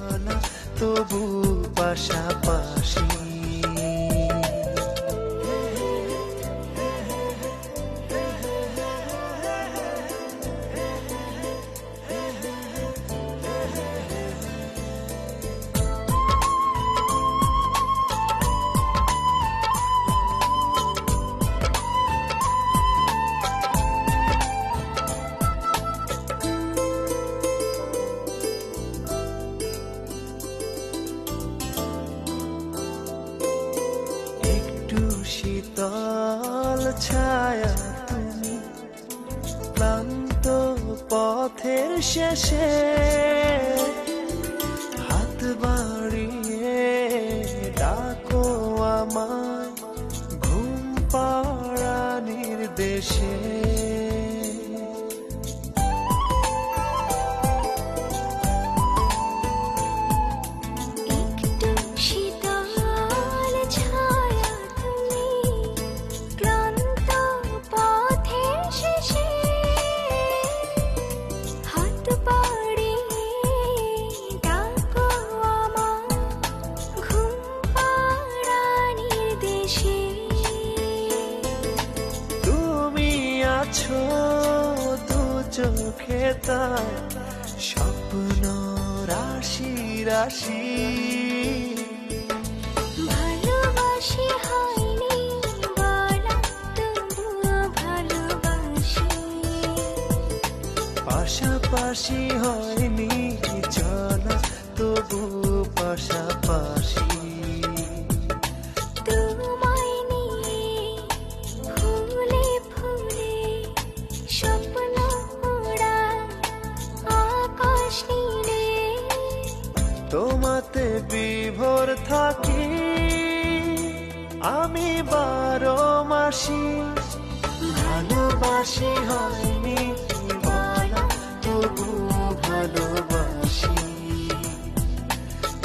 চলা তবু পাশাপাশি শীতল ছায়া তুমি ক্লান্ত পথের শেষে হাত বাড়িয়ে ডাকো আমায় ঘুম পাড়া দেশে আছো দু চোখে তার স্বপ্ন রাশি রাশি। ভালোবাসি হয়নি বলা ভালোবাসি। পাশাপাশি হয়নি চলা তবু পাশাপাশি তোমাতে বিভোর থাকি। আমি বারো মাসি, ভালোবাসি হয়নি তবু ভালোবাসি।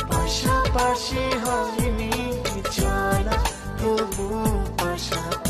পাশাপাশি হয়নি চলা তবু পাশাপাশি